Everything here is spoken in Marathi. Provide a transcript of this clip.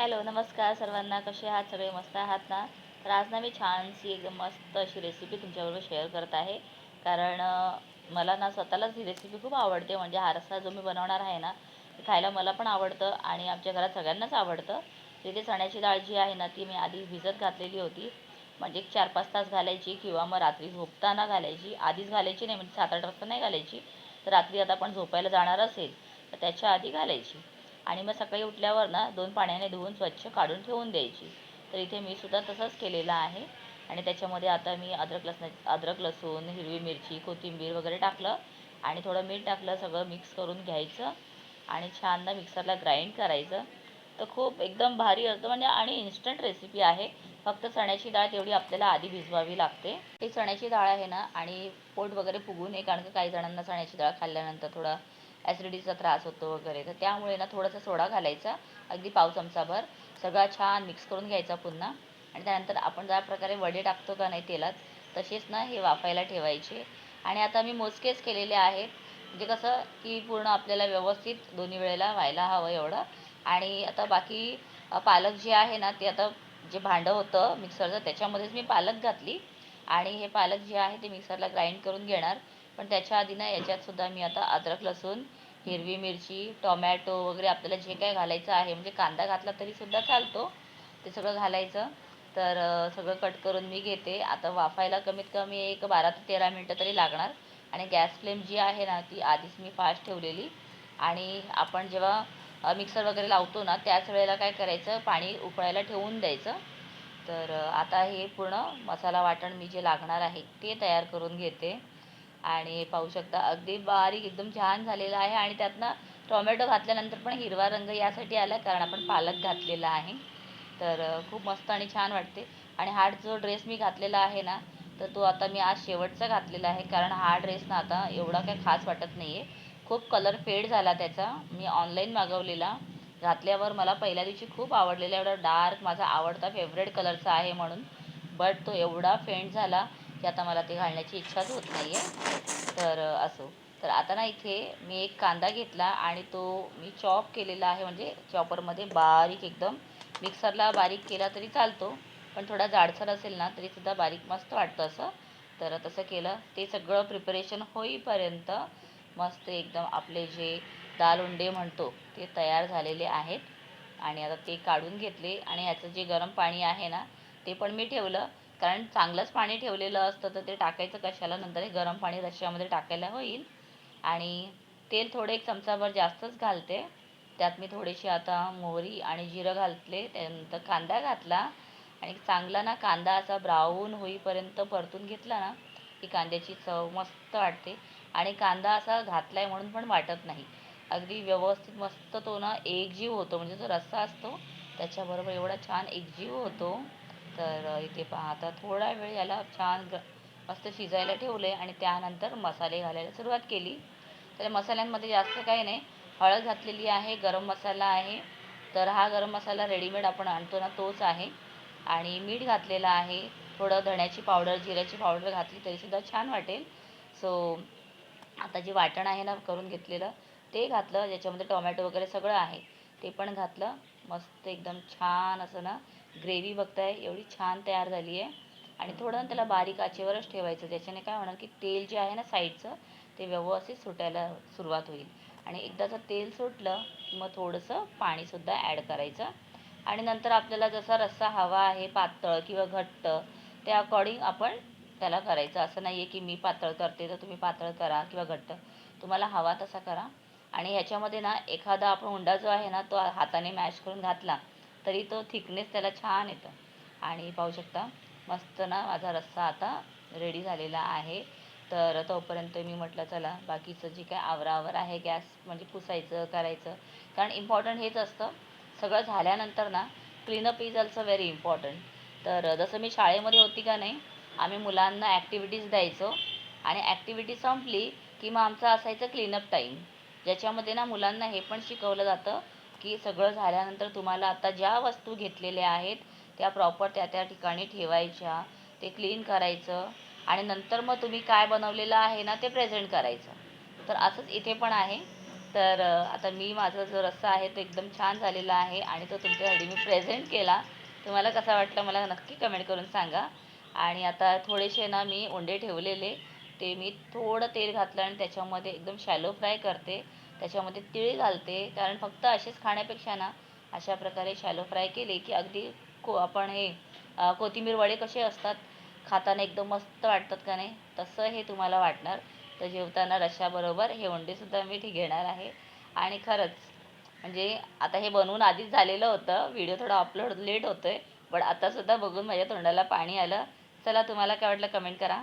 हॅलो नमस्कार सर्वांना. कसे आहात? सगळे मस्त आहात ना? तर आज ना मी छानशी एकदम मस्त अशी रेसिपी तुमच्याबरोबर शेअर करत आहे. कारण मला ना स्वतःलाच ही रेसिपी खूप आवडते. म्हणजे हा रस्सा जो मी बनवणार आहे ना ते खायला मला पण आवडतं आणि आमच्या घरात सगळ्यांनाच आवडतं. तिथे चण्याची डाळ जी आहे ना ती मी आधी भिजत घातलेली होती. म्हणजे एक चार पाच तास घालायची किंवा मग रात्री झोपताना घालायची. आधीच घालायची नाही म्हणजे सात आठ वाजता नाही घालायची. तर रात्री आता आपण झोपायला जाणार असेल तर त्याच्या आधी घालायची. आणि मग सकाळी उठल्यावर ना दोन पाण्याने धुवून स्वच्छ काढून ठेवून द्यायची. तर इथे मी सुद्धा तसंच केलेलं आहे. आणि त्याच्यामध्ये आता मी अद्रक लसणा अद्रक लसूण हिरवी मिरची कोथिंबीर वगैरे टाकलं. आणि थोडं मीठ टाकलं सगळं मिक्स करून घ्यायचं. आणि छान ना मिक्सरला ग्राइंड करायचं. तर खूप एकदम भारी असतं. म्हणजे आणि इन्स्टंट रेसिपी आहे. फक्त चण्याची डाळ तेवढी आपल्याला आधी भिजवावी लागते. ही चण्याची डाळ आहे ना आणि पोट वगैरे फुगू नये कारण की काही जणांना चण्याची डाळ खाल्ल्यानंतर थोडा ॲसिडिटीचा त्रास होतो वगैरे. तर त्यामुळे ना थोडासा सोडा घालायचा. अगदी पाव चमचाभर. सगळा छान मिक्स करून घ्यायचा पुन्हा. आणि त्यानंतर आपण ज्या प्रकारे वडे टाकतो का नाही तेलात तसेच ना हे वाफायला ठेवायचे. आणि आता मी मोजकेच केलेले आहेत. म्हणजे कसं की पूर्ण आपल्याला व्यवस्थित दोन्ही वेळेला व्हायला हवं एवढं. आणि आता बाकी पालक जे आहे ना ते आता जे भांडं होतं मिक्सरचं त्याच्यामध्येच मी पालक घातली. आणि हे पालक जे आहे ते मिक्सरला ग्राइंड करून घेणार. पण त्याच्या आधी ना याच्यात सुद्धा मी आता अद्रक लसूण हिरवी मिरची टोमॅटो वगैरे आपल्याला जे काय घालायचं आहे म्हणजे कांदा घातला तरी सुद्धा चालतो. ते सगळं घालायचं. तर सगळं कट करून मी घेते. आता वाफायला कमीत कमी एक बारा ते तेरा मिनटं तरी लागणार. आणि गॅस फ्लेम जी आहे ना ती आधीच मी फास्ट ठेवलेली. आणि आपण जेव्हा मिक्सर वगैरे लावतो ना त्याच वेळेला काय करायचं पाणी उकळायला ठेवून द्यायचं. तर आता हे पूर्ण मसाला वाटण मी जे लागणार आहे ते तयार करून घेते. आणि पाहू शकता अगदी बारीक एकदम छान झालेला आहे. आणि त्यातनं टोमॅटो घातल्यानंतर पण हिरवा रंग यासाठी आला कारण आपण पालक घातलेला आहे. तर खूप मस्त आणि छान वाटते. आणि हा जो ड्रेस मी घातलेला आहे ना तर तो आता मी आज शेवटचा घातलेला आहे कारण हा ड्रेस ना आता एवढा काही खास वाटत नाही आहे खूप कलर फेड झाला त्याचा मी ऑनलाईन मागवलेला. घातल्यावर मला पहिल्या दिवशी खूप आवडलेला एवढा डार्क माझा आवडता फेवरेट कलरचा आहे म्हणून. बट तो एवढा फेंट झाला की आता मला ते घालण्याची इच्छाच होत नाही आहे तर असो. तर आता ना इथे मी एक कांदा घेतला आणि तो मी चॉप केलेला आहे. म्हणजे चॉपरमध्ये बारीक एकदम मिक्सरला बारीक केला तरी चालतो. पण थोडा जाडसर असेल ना तरीसुद्धा बारीक मस्त वाटतं असं. तर तसं केलं. ते सगळं प्रिपरेशन होईपर्यंत मस्त एकदम आपले जे दाल उंडे म्हणतो ते तयार झालेले आहेत. आणि आता ते काढून घेतले. आणि ह्याचं जे गरम पाणी आहे ना ते पण मी ठेवलं. कारण चांगलंच पाणी ठेवलेलं असतं तर ते टाकायचं कशाला? नंतर हे गरम पाणी रश्श्यामध्ये टाकायला होईल. आणि तेल थोडे एक चमचाभर जास्तच घालते. त्यात मी थोडीशी आता मोहरी आणि जिरं घातले त्यानंतर कांदा घातला. आणि चांगला ना कांदा असा ब्राऊन होईपर्यंत परतून घेतला ना की कांद्याची चव मस्त वाटते. आणि कांदा असा घातला आहे म्हणून पण वाटत नाही. अगदी व्यवस्थित मस्त तो ना एकजीव होतो. म्हणजे जो रस्सा असतो त्याच्याबरोबर एवढा छान एकजीव होतो. तर इथे पहा आता थोडा वेळ याला छान ग मस्त शिजायला ठेवले आणि त्यानंतर मसाले घालायला सुरुवात केली. तर मसाल्यांमध्ये जास्त काही नाही. हळद घातलेली आहे गरम मसाला आहे. तर हा गरम मसाला रेडीमेड आपण आणतो ना तोच आहे. आणि मीठ घातलेलं आहे. थोडं धण्याची पावडर जिऱ्याची पावडर घातली तरीसुद्धा छान वाटेल. सो आता जे वाटण आहे ना करून घेतलेलं ते घातलं. ज्याच्यामध्ये टोमॅटो वगैरे सगळं आहे ते पण घातलं. मस्त एकदम छान असं ना ग्रेव्ही बघताय एवढी छान तयार झाली आहे. आणि थोडं त्याला बारीक आचेवरच ठेवायचं त्याच्याने काय होणार की तेल जे आहे ना साईडचं ते व्यवस्थित सुटायला सुरुवात होईल. आणि एकदाचं तेल सुटलं की मग थोडंसं पाणीसुद्धा ॲड करायचं. आणि नंतर आपल्याला जसा रस्सा हवा आहे पातळ किंवा घट्ट त्या अकॉर्डिंग आपण त्याला करायचं. असं नाही आहे की मी पातळ करते तर तुम्ही पातळ करा किंवा घट्ट. तुम्हाला हवा तसा करा. आणि ह्याच्यामध्ये ना एखादा आपण हुंडा जो आहे ना तो हाताने मॅश करून घातला तरी तो थिकनेस त्याला छान येतं. आणि पाहू शकता मस्त ना माझा रस्सा आता रेडी झालेला आहे. तर तोपर्यंत मी म्हटलं चला बाकीचं जे काय आवरावर आहे गॅस म्हणजे पुसायचं करायचं. कारण इम्पॉर्टंट हेच असतं. सगळं झाल्यानंतर ना cleanup is also very important तर जसं मी शाळेमध्ये होती का नाही आम्ही मुलांना ॲक्टिव्हिटीज द्यायचो. आणि ॲक्टिव्हिटी संपली की मग आमचं असायचं क्लीनअप टाईम ज्याच्यामध्ये ना मुलांना हे पण शिकवलं जातं. की सगळं झाल्यानंतर तुम्हाला आता ज्या वस्तू घेतलेल्या आहेत त्या प्रॉपर त्या त्या ठिकाणी ठेवायच्या. ते क्लीन करायचं. आणि नंतर मग तुम्ही काय बनवलेलं आहे ना ते प्रेझेंट करायचं. तर असंच इथे पण आहे. तर आता मी माझा जो रस्सा आहे तो एकदम छान झालेला आहे आणि तो तुमच्यासाठी मी प्रेझेंट केला. तुम्हाला कसा वाटला मला नक्की कमेंट करून सांगा. आणि आता थोडेसे ना मी ओंडे ठेवलेले. ते मी थोडं तेल घातलं आणि त्याच्यामध्ये एकदम शॅलो फ्राय करते. त्याच्यामध्ये तीळ घालते. कारण फक्त असेच खाण्यापेक्षा ना अशा प्रकारे शॅलो फ्राय केले की अगदी को आपण हे कोथिंबीर वडे कसे असतात खाताना एकदम मस्त वाटतात का नाही तसं हे तुम्हाला वाटणार. तर जेवताना रशाबरोबर हे अंडेसुद्धा मी ठी घेणार आहे. आणि खरंच म्हणजे आता हे बनवून आधीच झालेलं होतं व्हिडिओ थोडा अपलोड लेट होतो आहे पण आतासुद्धा बघून माझ्या तोंडाला पाणी आलं. चला तुम्हाला काय वाटलं कमेंट करा.